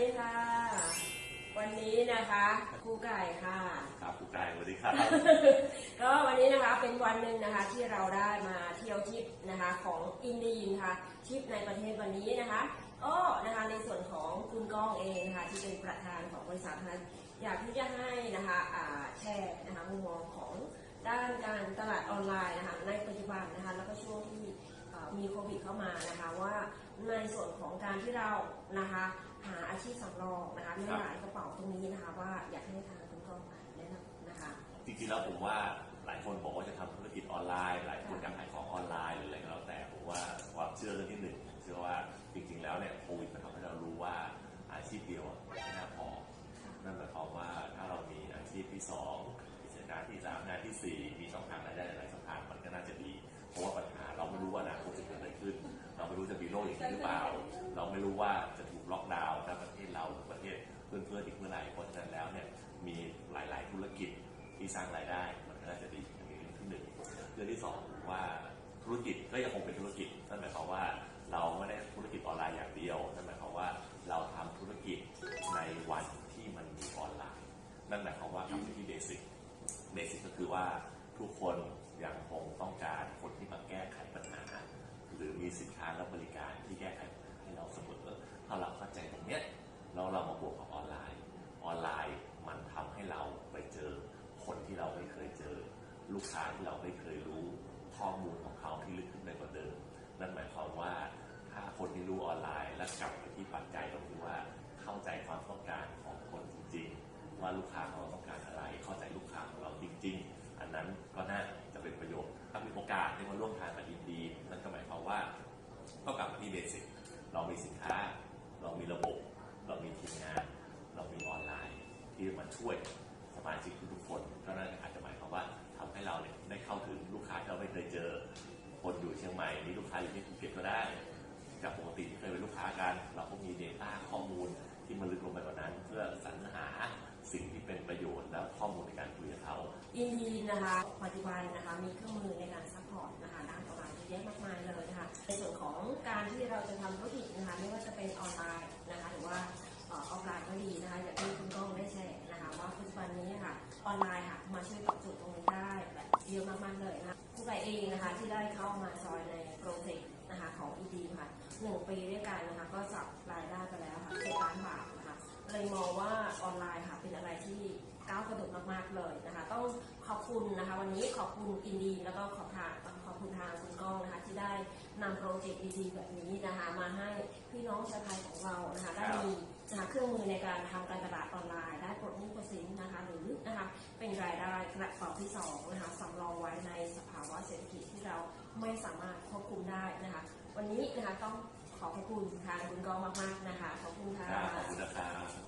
ดีค่ะ วันนี้นะคะครูไก่ค่ะ ครับคุณกายสวัสดีครับ ก็วันนี้นะคะเป็นวันหนึ่งนะคะที่เราได้มาเที่ยวทริปนะคะของอินดีนะคะทริปในประเทศวันนี้นะคะก็นะคะในส่วนของคุณก้องเองนะคะที่เป็นประธานของบริษัทนะคะอยากที่จะให้นะคะอ่าแชร์นะคะมุมมองของด้านการตลาดออนไลน์นะคะในปัจจุบันนะคะแล้วก็ช่วงที่เอ่อมีโควิดเข้ามานะคะว่าในส่วนของการที่เรานะคะ หาอาชีพสำรองนะคะไม่หลายกระเป๋าตรงนี้นะคะ ว่าอยากให้ทางคุณก้องแนะนำนะคะ จริงๆแล้วผมว่าหลายคนบอกว่าจะทำธุรกิจออนไลน์ หลายคนอยากขายของออนไลน์หรืออะไรก็แล้วแต่ผมว่าความเชื่อเรื่องที่หนึ่งเชื่อว่าจริงๆแล้วเนี่ยโควิดมันทำให้เรารู้ว่าอาชีพเดียวอะไม่น่าพอนั่นหมายความว่าถ้าเรามีอาชีพที่สองกิจการที่สามงานที่สี่มีช่องทางรายได้หลายช่องทางมันก็น่าจะดี เพราะว่าปัญหาเราไม่รู้ว่าอนาคตจะเกิดอะไรขึ้น เราไม่รู้จะมีโรคอย่างนี้หรือเปล่า เราไม่รู้ว่าจะ พื่อนๆอีกเมื่อไหร่เพราะฉะนั้นแล้วเนี่ยมีหลายๆธุรกิจที่สร้างรายได้ มันก็น่าจะดีอย่างนี้เรื่องที่หนึ่งเรื่องที่สองว่าธุรกิจก็ยังคงเป็นธุรกิจนั่นหมายความว่าเราไม่ได้ธุรกิจออนไลน์อย่างเดียวนั่นหมายความว่าเราทำธุรกิจในวันที่มันมีออนไลน์ นั่นหมายความว่าทำที่เบสิกเบสิกก็คือว่าทุกคนยังคงต้องการคนที่มาแก้ไขปัญหา หรือมีสินค้าและบริ และกลับไปที่ปัจจัยก็คือว่าเข้าใจความต้องการของคนจริงๆ ว่าลูกค้าของเราต้องการอะไร เข้าใจลูกค้าของเราจริง ๆ อันนั้นก็น่าจะเป็นประโยชน์ถ้ามีโอกาสได้มาร่วมทางกับอินดี นั่นก็หมายความว่าก็กลับมาที่เบสิกเรามีสินค้า เรามีระบบ เรามีทีมงาน เรามีออนไลน์ที่มาช่วยสมาชิกทุกๆคนก็น่าจะอาจจะหมายความว่าทำให้เราเนี่ยได้เข้าถึงลูกค้าที่เราไม่เคยเจอ คนอยู่เชียงใหม่มีลูกค้าอยู่ที่ภูเก็ตก็ได้ จากปกติที่เคยเป็นลูกค้ากัน เราก็มี Data ข้อมูลที่มันลึกลงไปกว่านั้น เพื่อสรรหาสิ่งที่เป็นประโยชน์และข้อมูลในการคุยกับเขาอินดีนะคะปัจจุบันนะคะมีเครื่องมือในการซัพพอร์ตนะคะด้านออนไลน์เยอะแยะมากมายเลยนะคะในส่วนของการที่เราจะทำธุรกิจนะคะไม่ว่าจะเป็นออนไลน์นะคะหรือว่าออฟไลน์ก็ดีนะคะอย่างที่คุณก้องได้แชร์นะคะว่าปัจจุบันนี้ค่ะออนไลน์ค่ะมาช่วยตอบโจทย์ตรงนี้ได้แบบเยอะมากๆเลยนะคะผู้ใหญ่เองนะคะที่ได้เข้ามาจอน นะคะของอีดีค่ะหนึ่งปีด้วยกันนะคะก็จับรายได้ไปแล้วค่ะเจ็ดล้านบาทนะคะเลยมองว่าออนไลน์ค่ะเป็นอะไรที่ก้าวกระโดดมากๆเลยนะคะ ต้องขอบคุณนะคะ วันนี้ขอบคุณอินดีแล้วก็ขอบทางขอบคุณทางคุณก้องนะคะ ที่ได้นำโปรเจกต์ดีๆแบบนี้นะคะ มาให้พี่น้องชาวไทยของเรานะคะได้มีนะคะเครื่องมือในการทำการตลาดออนไลน์ได้ปลดหนี้ภาษีนะคะ หรือนะคะเป็นรายได้กระเป๋าที่สองนะคะสำรองไว้ในสภาวะเศรษฐกิจที่เราไม่สามารถควบคุมได้นะคะ วันนี้นะคะต้องขอบพระคุณทางคุณกองมากๆนะคะ ขอบคุณค่ะ ขอบคุณนะครับ